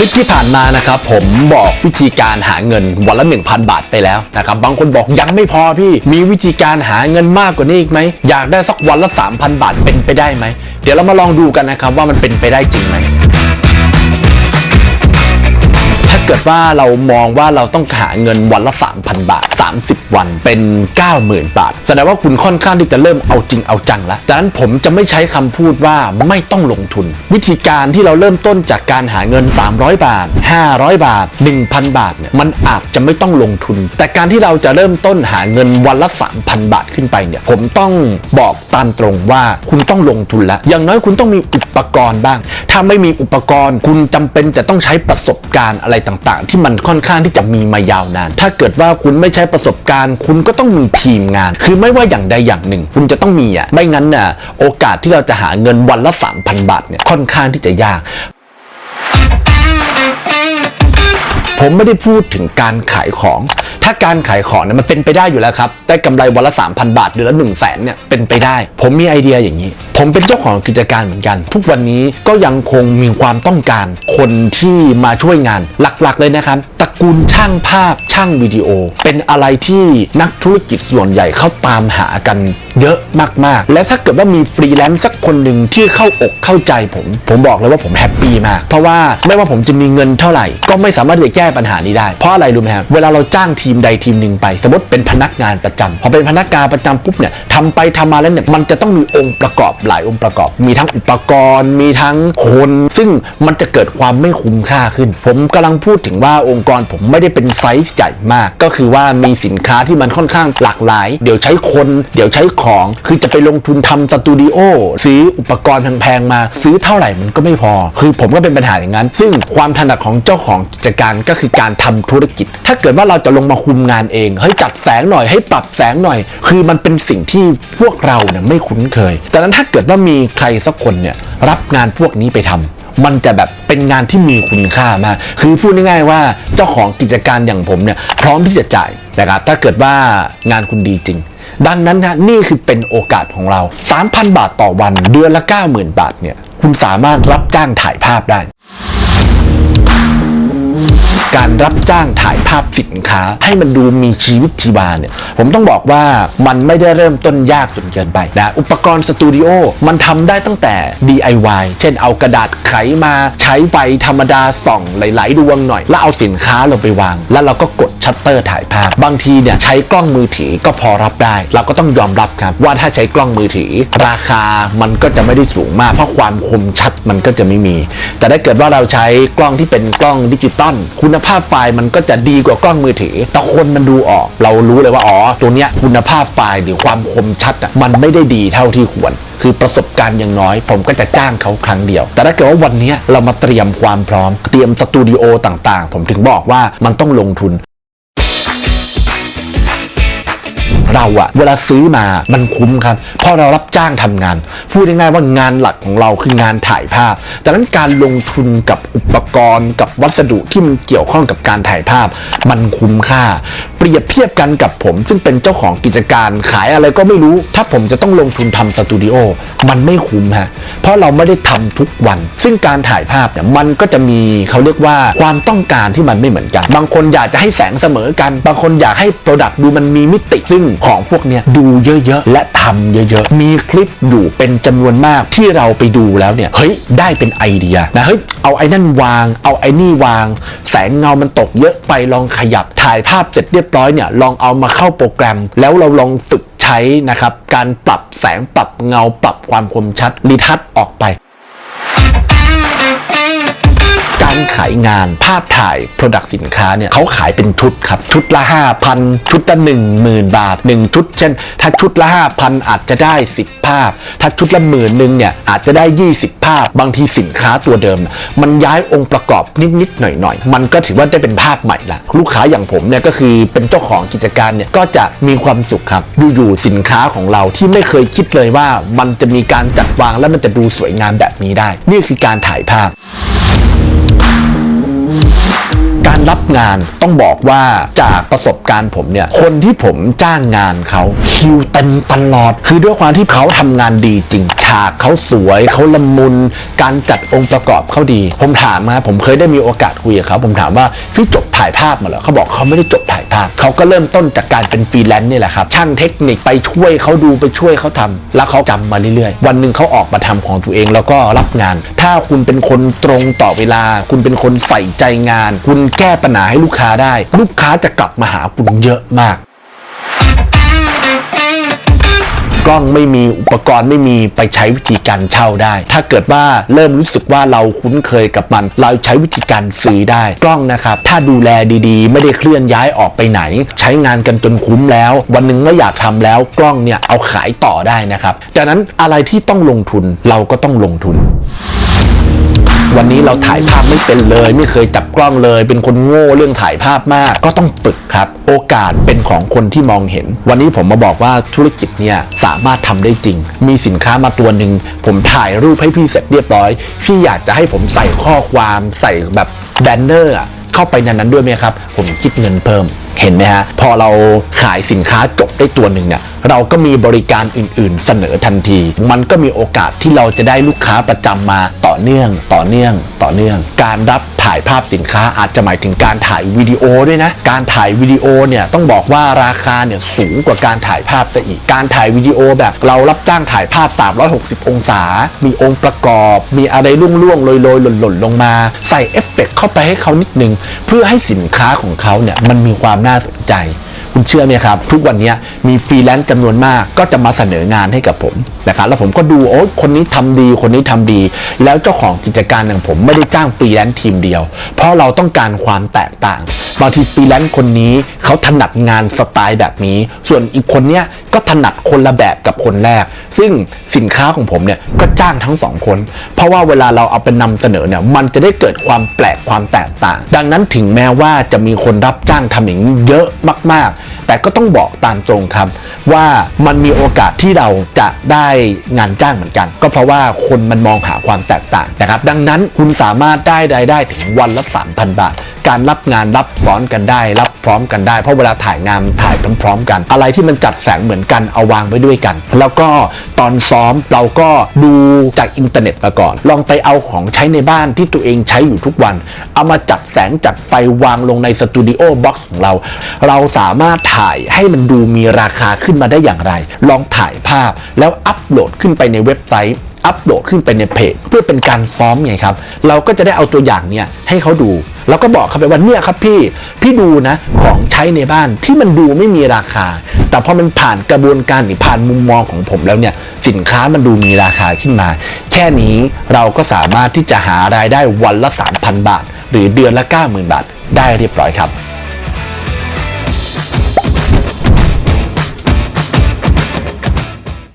ลิปที่ผ่านมานะครับผมบอกวิธีการหาเงินวันละ 1,000 บาทไปแล้วนะครับบางคนบอกยังไม่พอพี่มีวิธีการหาเงินมากกว่านี้อีกไหมอยากได้สักวันละ 3,000 บาทเป็นไปได้ไหม เดี๋ยวเรามาลองดูกันนะครับว่ามันเป็นไปได้จริงไหมถ้าเกิดว่าเรามองว่าเราต้องหาเงินวันละ 3,000 บาท 30 วันเป็น 90,000 บาท แสดงว่าคุณค่อนข้างที่จะเริ่มเอาจริงเอาจังแล้วดังนั้นผมจะไม่ใช้คำพูดว่าไม่ต้องลงทุน วิธีการที่เราเริ่มต้นจากการหาเงิน 300 บาท 500 บาท 1,000 บาทเนี่ยมันอาจจะไม่ต้องลงทุน แต่การที่เราจะเริ่มต้นหาเงินวันละ 3,000 บาทขึ้นไปเนี่ยผมต้องบอกตามตรงว่าคุณต้องลงทุนแล้ว อย่างน้อยคุณต้องมีอุปกรณ์บ้าง ถ้าไม่มีอุปกรณ์ คุณจำเป็นจะต้องใช้ประสบการณ์อะไรต่างๆ ที่มันค่อนข้างที่จะมีมายาวนาน ถ้าเกิดว่าคุณไม่ใช้ประสบการณ์ คุณก็ต้องมีทีมงาน คือไม่ว่าอย่างใดอย่างหนึ่ง คุณจะต้องมีอะไม่งั้นน่ะโอกาสที่เราจะหาเงินวันละ3,000 บาทเนี่ยค่อนข้างที่จะยากผมไม่ได้พูดถึงการขายของ ถ้าการขายของเนี่ยมันเป็นไปได้อยู่แล้วครับ ได้กำไรวันละ 3,000 บาทเดือนละ1 0 0 0 0แสนเนี่ยเป็นไปได้ ผมมีไอเดียอย่างนี้ ผมเป็นเจ้าของกิจการเหมือนกัน ทุกวันนี้ก็ยังคงมีความต้องการคนที่มาช่วยงานหลักๆเลยนะครับตระ กูลช่างภาพช่างวิดีโอ เป็นอะไรที่นักธุรกิจส่วนใหญ่เข้าตามหากันเยอะมากๆ และถ้าเกิดว่ามีฟรีแลนซ์สักคนหนึ่งที่เข้าอกเข้าใจผม ผมบอกเลยว่าผมแฮปปี้มาก เพราะว่าไม่ว่าผมจะมีเงินเท่าไหร่ ก็ไม่สามารถที่จะแก้ปัญหานี้ได้ เพราะอะไรรู้ไหมครับเวลาเราจ้างทีมใดทีมหนึ่งไป สมมติเป็นพนักงานประจำพอเป็นพนักงานประจำปุ๊บเนี่ยทำไปทำมาแล้วเนี่ยมันจะต้องมีองค์ประกอบหลายองค์ประกอบ มีทั้งอุปกรณ์ มีทั้งคน ซึ่งมันจะเกิดความไม่คุ้มค่าขึ้น ผมกำลังพูดถึงว่าองค์กรผมไม่ได้เป็นไซส์ใหญ่มาก ก็คือว่ามีสินค้าที่มันค่อนข้างหลากหลาย เดี๋ยวใช้คน เดี๋ยวใช้ของ คือจะไปลงทุนทำสตูดิโอซื้ออุปกรณ์แพงๆมา ซื้อเท่าไหร่มันก็ไม่พอ คือผมก็เป็นปัญหาอย่างนั้น ซึ่งความถนัดของเจ้าของกิจการก็คือการทำธุรกิจ ถ้าเกิดว่าเราจะลงมาคุมงานเองเฮ้ยจัดแสงหน่อยให้ปรับแสงหน่อย คือมันเป็นสิ่งที่พวกเราเนี่ยไม่คุ้นเคยดังนั้นถ้าเกิดว่ามีใครสักคนเนี่ยรับงานพวกนี้ไปทำ มันจะแบบเป็นงานที่มีคุณค่ามาก คือพูดง่ายๆว่าเจ้าของกิจการอย่างผมเนี่ยพร้อมที่จะจ่ายนะครับถ้าเกิดว่างานคุณดีจริง ดังนั้นนะนี่คือเป็นโอกาสของเรา 3,000 บาทต่อวันเดือนละ 90,000 บาทเนี่ยคุณสามารถรับจ้างถ่ายภาพได้ การรับจ้างถ่ายภาพสินค้า ให้มันดูมีชีวิตชีวาเนี่ย ผมต้องบอกว่ามันไม่ได้เริ่มต้นยากจนเกินไปนะอุปกรณ์สตูดิโอมันทำได้ตั้งแต่ DIY เช่นเอากระดาษไขมาใช้ไฟธรรมดาส่องหลาย ๆ ดวงหน่อย แล้วเอาสินค้าลงไปวาง แล้วเราก็กด ชัตเตอร์ถ่ายภาพ บางทีเนี่ยใช้กล้องมือถือก็พอรับได้ เราก็ต้องยอมรับครับ ว่าถ้าใช้กล้องมือถือ ราคามันก็จะไม่ได้สูงมาก เพราะความคมชัดมันก็จะไม่มี แต่ถ้าเกิดว่าเราใช้กล้องที่เป็นกล้องดิจิตอลคุณภาพไฟล์มันก็จะดีกว่ากล้องมือถือ แต่คนมันดูออก เรารู้เลยว่าอ๋อตัวเนี้ยคุณภาพไฟล์หรือความคมชัดมันไม่ได้ดีเท่าที่ควรคือประสบการณ์ย่างน้อย ผมก็จะจ้างเขาครั้งเดียว แต่ถ้าเกิดว่าวันนี้เรามาเตรียมความพร้อม เตรียมสตูดิโอต่างๆ ผมถึงบอกว่ามันต้องลงทุน เราอะเวลาซื้อมามันคุ้มครับเพราะเรารับจ้างทำงาน พูดง่ายๆว่างานหลักของเราคืองานถ่ายภาพดังนั้นการลงทุนกับอุปกรณ์กับวัสดุที่มันเกี่ยวข้องกับการถ่ายภาพ มันคุ้มค่า เปรียบเทียบกันกับผม ซึ่งเป็นเจ้าของกิจการขายอะไรก็ไม่รู้ ถ้าผมจะต้องลงทุนทำสตูดิโอมันไม่คุ้มฮะเพราะเราไม่ได้ทำทุกวัน ซึ่งการถ่ายภาพเนี่ยมันก็จะมีเขาเรียกว่าความต้องการที่มันไม่เหมือนกัน บางคนอยากจะให้แสงเสมอกัน บางคนอยากให้โปรดักต์ดูมันมีมิติ ซึ่งของพวกเนี้ยดูเยอะๆ และทำเยอะๆ มีคลิปอยู่เป็นจำนวนมากที่เราไปดูแล้วเนี่ย เฮ้ย ได้เป็นไอเดียนะ เฮ้ย เอาไอ้นั่นวาง เอาไอ้นี่วาง แสงเงามันตกเยอะไปลองขยับถ่ายภาพเสร็จเรียบร้อยเนี่ยลองเอามาเข้าโปรแกรม แล้วเราลองฝึกใช้นะครับการปรับแสงปรับเงาปรับความคมชัดรีทัชออกไป การขายงานภาพถ่าย Product สินค้าเนี่ยเขาขายเป็นชุดครับ ชุดละ 5,000 ชุดละ 10,000 บาท 1 ชุด เช่น ถ้าชุดละ 5,000 อาจจะได้ 10 ภาพ ถ้าชุดละหมื่นหนึ่งเนี่ยอาจจะได้ 20 ภาพ บางทีสินค้าตัวเดิม มันย้ายองค์ประกอบนิดๆหน่อยๆ มันก็ถือว่าได้เป็นภาพใหม่ละลูกค้าอย่างผมเนี่ยก็คือเป็นเจ้าของกิจการเนี่ยก็จะมีความสุขครับอยู่ๆสินค้าของเราที่ไม่เคยคิดเลยว่ามันจะมีการจัดวางและมันจะดูสวยงามแบบนี้ได้ นี่คือการถ่ายภาพ รรับงานต้องบอกว่าจากประสบการณ์ผมเนี่ยคนที่ผมจ้างงานเขาคิวเต็มตลอด คือด้วยความที่เขาทำงานดีจริง ฉากเขาสวยเขาละมุน การจัดองค์ประกอบเขาดี ผมถามนะผมเคยได้มีโอกาสคุยกับเขาผมถามว่าพี่จบถ่ายภาพมาเหรอเขาบอกเขาไม่ได้จบ ภาพ เขาก็เริ่มต้นจากการเป็นฟรีแลนซ์นี่แหละครับ ช่างเทคนิคไปช่วยเขาดูไปช่วยเขาทำแล้วเขาจำมาเรื่อยๆ วันหนึ่งเขาออกมาทำของตัวเองแล้วก็รับงาน ถ้าคุณเป็นคนตรงต่อเวลา คุณเป็นคนใส่ใจงาน คุณแก้ปัญหาให้ลูกค้าได้ ลูกค้าจะกลับมาหาคุณเยอะมากก ล้องไม่มีอุปกรณ์ไม่มีไปใช้วิธีการเช่าได้ ถ้าเกิดว่าเริ่มรู้สึกว่าเราคุ้นเคยกับมัน เราใช้วิธีการซื้อได้กล้องนะครับ ถ้าดูแลดีๆ ไม่ได้เคลื่อนย้ายออกไปไหน ใช้งานกันจนคุ้มแล้ว วันหนึ่งไม่อยากทำแล้วกล้องเนี่ยเอาขายต่อได้นะครับดังนั้นอะไรที่ต้องลงทุนเราก็ต้องลงทุน วันนี้เราถ่ายภาพไม่เป็นเลย ไม่เคยจับกล้องเลย เป็นคนโง่เรื่องถ่ายภาพมาก ก็ต้องฝึกครับ โอกาสเป็นของคนที่มองเห็น วันนี้ผมมาบอกว่าธุรกิจเนี่ยสามารถทำได้จริง มีสินค้ามาตัวหนึ่งผมถ่ายรูปให้พี่เสร็จเรียบร้อยพี่อยากจะให้ผมใส่ข้อความใส่แบบแบนเนอร์อะเข้าไปในนั้นด้วยไหมครับ ผมคิดเงินเพิ่ม เห็นไหมฮะ พอเราขายสินค้าจบได้ตัวหนึ่งเนี่ยเราก็มีบริการอื่นๆเสนอทันที มันก็มีโอกาสที่เราจะได้ลูกค้าประจำมาต่อเนื่อง ต่อเนื่อง ต่อเนื่อง การรับถ่ายภาพสินค้าอาจจะหมายถึงการถ่ายวิดีโอด้วยนะ การถ่ายวิดีโอเนี่ยต้องบอกว่าราคาเนี่ยสูงกว่าการถ่ายภาพซะอีก การถ่ายวิดีโอแบบเรารับจ้างถ่ายภาพ 360 องศา มีองค์ประกอบ มีอะไรล่วงๆลอยๆหล่นๆลงมา ใส่เอฟเฟกต์เข้าไปให้เขานิดนึง เพื่อให้สินค้าของเขาเนี่ยมันมีความน่า่าสนใจ คุณเชื่อไหมครับ ทุกวันนี้มีฟรีแลนซ์จำนวนมากก็จะมาเสนองานให้กับผมนะครับแล้วผมก็ดูโอ้คนนี้ทำดีคนนี้ทำดี แล้วเจ้าของกิจการอย่างผมไม่ได้จ้างฟรีแลนซ์ทีมเดียว เพราะเราต้องการความแตกต่างบางทีฟรีแลนซ์คนนี้เขาถนัดงานสไตล์แบบนี้ ส่วนอีกคนเนี้ยก็ถนัดคนละแบบกับคนแรก ซึ่งสินค้าของผมเนี่ยก็จ้างทั้งสองคน เพราะว่าเวลาเราเอาไปนำเสนอเนี่ยมันจะได้เกิดความแปลกความแตกต่าง ดังนั้นถึงแม้ว่าจะมีคนรับจ้างทำอย่างนี้เยอะมาก ๆ แต่ก็ต้องบอกตามตรงครับ ว่ามันมีโอกาสที่เราจะได้งานจ้างเหมือนกัน ก็เพราะว่าคนมันมองหาความแตกต่างนะครับ ดังนั้นคุณสามารถได้รายได้ถึงวันละ 3,000 บาทการรับงานรับซ้อนกันได้ รับพร้อมกันได้ เพราะเวลาถ่ายงานถ่ายพร้อมๆกัน อะไรที่มันจัดแสงเหมือนกันเอาวางไว้ด้วยกัน แล้วก็ตอนซ้อมเราก็ดูจากอินเทอร์เน็ตมาก่อน ลองไปเอาของใช้ในบ้านที่ตัวเองใช้อยู่ทุกวัน เอามาจัดแสงจัดไฟวางลงในสตูดิโอบ็อกซ์ของเรา เราสามารถถ่ายให้มันดูมีราคาขึ้นมาได้อย่างไร ลองถ่ายภาพแล้วอัปโหลดขึ้นไปในเว็บไซต์อัปโหลดขึ้นไปในเพจเพื่อเป็นการซ้อมไงครับ เราก็จะได้เอาตัวอย่างเนี่ยให้เขาดู แล้วก็บอกเขาไปว่าเนี่ยครับพี่ พี่ดูนะของใช้ในบ้านที่มันดูไม่มีราคา แต่พอมันผ่านกระบวนการหรือผ่านมุมมองของผมแล้วเนี่ยสินค้ามันดูมีราคาขึ้นมา แค่นี้เราก็สามารถที่จะหารายได้วันละ 3,000 บาท หรือเดือนละ 90,000 บาท ได้เรียบร้อยครับ